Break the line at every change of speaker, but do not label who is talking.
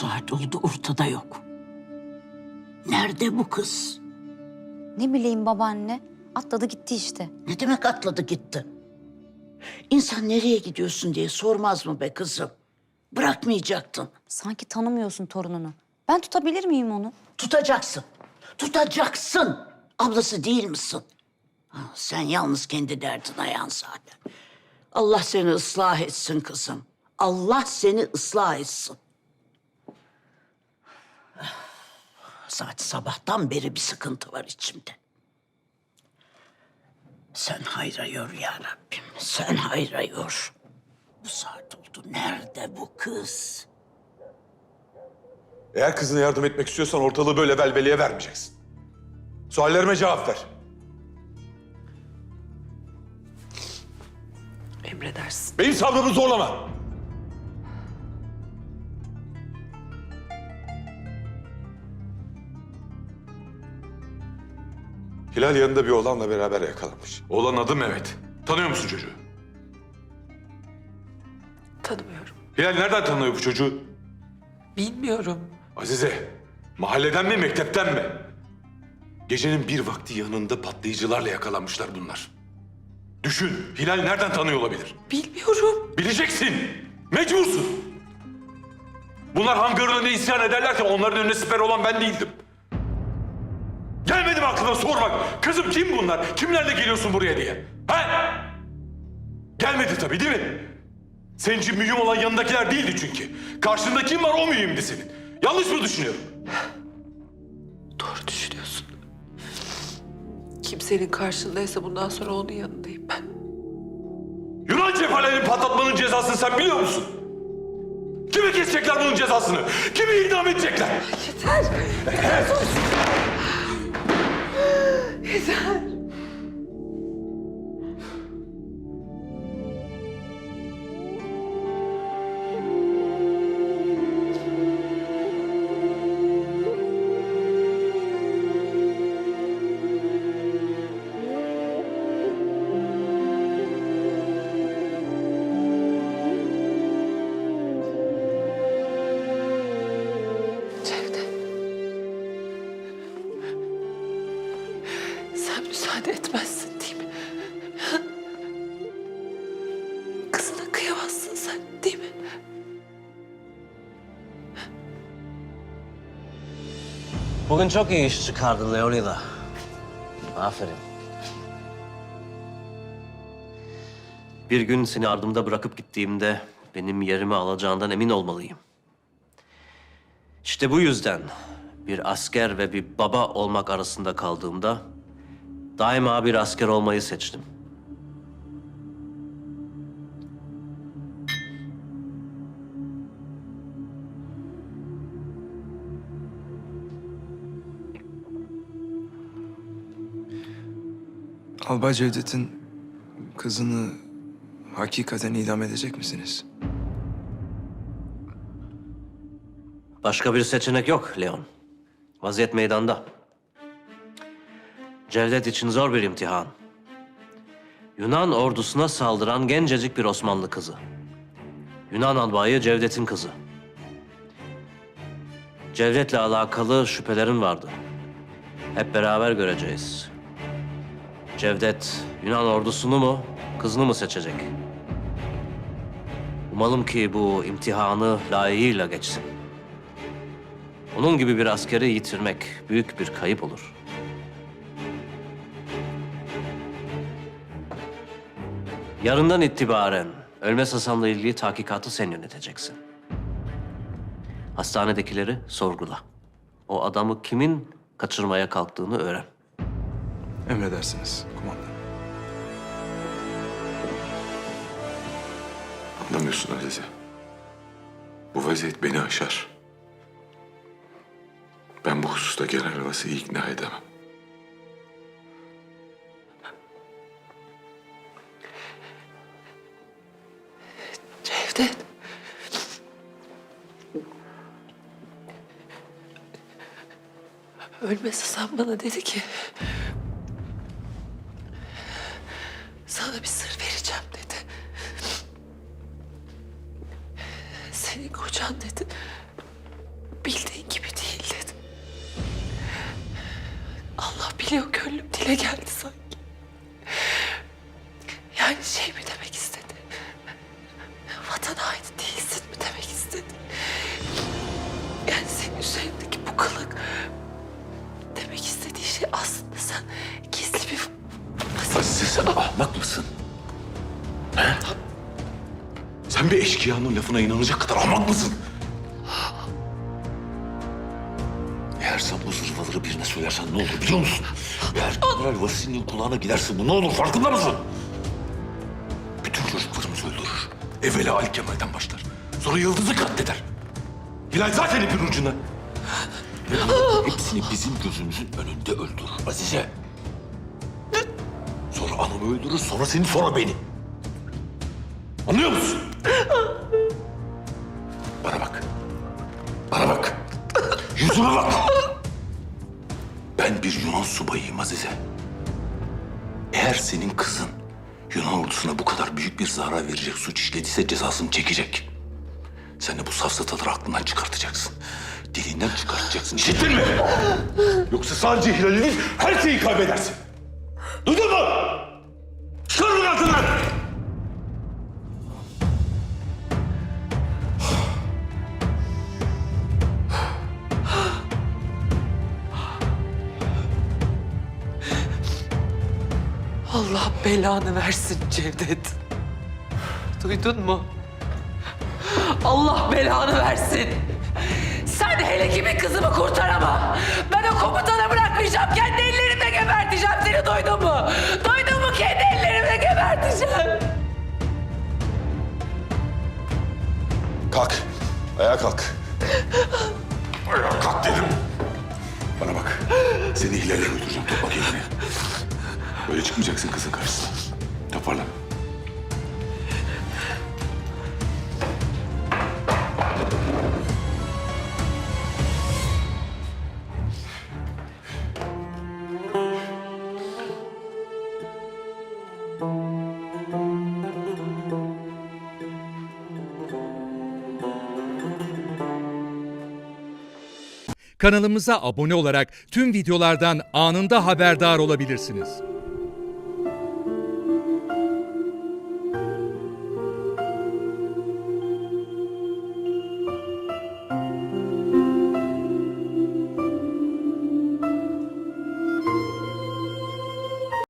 saat oldu ortada yok. Nerede bu kız?
Ne bileyim babaanne. Atladı gitti işte.
Ne demek atladı gitti? İnsan nereye gidiyorsun diye sormaz mı be kızım? Bırakmayacaktın.
Sanki tanımıyorsun torununu. Ben tutabilir miyim onu?
Tutacaksın. Tutacaksın. Ablası değil misin? Ha, sen yalnız kendi derdine yan zaten. Allah seni ıslah etsin kızım. Allah seni ıslah etsin. Zaten sabahtan beri bir sıkıntı var içimde. Sen hayra yor ya Rabbim. Sen hayra yor. Bu saat oldu. Nerede bu kız?
Eğer kızına yardım etmek istiyorsan ortalığı böyle velveleye vermeyeceksin. Suallerime cevap ver.
Emredersin.
Benim sabrımı zorlama. Hilal yanında bir oğlanla beraber yakalanmış. Oğlanın adı Mehmet. Tanıyor musun çocuğu?
Tanımıyorum.
Hilal nereden tanıyor bu çocuğu?
Bilmiyorum.
Azize, mahalleden mi mektepten mi? Gecenin bir vakti yanında patlayıcılarla yakalanmışlar bunlar. Düşün, Hilal nereden tanıyor olabilir?
Bilmiyorum.
Bileceksin. Mecbursun. Bunlar hangarına ne isyan ederlerken onların önüne siper olan ben değildim. Aklına sormak? Kızım kim bunlar? Kimlerle geliyorsun buraya diye? He? Gelmedi tabii değil mi? Senin için mühim olan yanındakiler değildi çünkü. Karşında kim var o mühimdi senin. Yanlış mı düşünüyorum?
Doğru düşünüyorsun. Kimsenin karşındaysa bundan sonra onun yanındayım ben.
Yunan cephalerini patlatmanın cezasını sen biliyor musun? Kime kesecekler bunun cezasını? Kimi idam edecekler?
Yeter. Yeter. さ Etmezsin değil mi? Kızına kıyamazsın sen değil mi?
Bugün çok iyi iş çıkardın Leonida. Aferin. Bir gün seni ardımda bırakıp gittiğimde benim yerimi alacağından emin olmalıyım. İşte bu yüzden bir asker ve bir baba olmak arasında kaldığımda daima bir asker olmayı seçtim.
Albay Cevdet'in kızını hakikaten idam edecek misiniz?
Başka bir seçenek yok Leon. Vaziyet meydanda. Cevdet için zor bir imtihan. Yunan ordusuna saldıran gencecik bir Osmanlı kızı. Yunan albayı Cevdet'in kızı. Cevdet'le alakalı şüphelerin vardı. Hep beraber göreceğiz. Cevdet Yunan ordusunu mu, kızını mı seçecek? Umalım ki bu imtihanı layığıyla geçsin. Onun gibi bir askeri yitirmek büyük bir kayıp olur. Yarından itibaren Ölmez Hasan'la ilgili tahkikatı sen yöneteceksin. Hastanedekileri sorgula. O adamı kimin kaçırmaya kalktığını öğren.
Emredersiniz kumandan.
Anlamıyorsun Azize. Bu vaziyet beni aşar. Ben bu hususta General Vasi'yi ikna edemem.
işte. Ölmez Hasan bana dedi ki... ...sana bir sır vereceğim dedi. Senin kocan dedi... ...bildiğin gibi değil dedi. Allah biliyor gönlüm
dile geldi ahmak mısın? He? Sen bir eşkıyanın lafına inanacak kadar ahmak mısın? Eğer sen bu zırvaları birine söylersen ne olur biliyor musun? Eğer General Vasili'nin kulağına giderse bu ne olur farkında mısın? Bütün çocuklarımızı öldürür. Evvela Ali Kemal'den başlar. Sonra Yıldız'ı katleder. Hilal zaten ipin ucunda. Ve hepsini bizim gözümüzün önünde öldürür Azize. Anamı öldürür, sonra seni, sonra beni. Anlıyor musun? Bana bak. Bana bak. Yüzüme bak. Ben bir Yunan subayıyım Azize. Eğer senin kızın Yunan ordusuna bu kadar büyük bir zarar verecek suç işlediyse cezasını çekecek. Sen de bu safsataları aklından çıkartacaksın. Dilinden çıkartacaksın. İşittin mi? Yoksa sadece Hilal'i değil, her şeyi kaybedersin.
Allah belanı versin Cevdet. Duydun mu? Allah belanı versin. Sen hele kimin kızımı kurtarama. Ben o komutanı bırakmayacağım. Kendi ellerimle geberteceğim seni duydun mu? Duydun mu? Kendi ellerimle geberteceğim.
Kalk. Ayağa kalk. Ayağa kalk dedim. Bana bak. Seni Hilal'e götüreceğim. Topla kendini. Böyle çıkmayacaksın kızın karşısına. Toparlan.
Kanalımıza abone olarak tüm videolardan anında haberdar olabilirsiniz.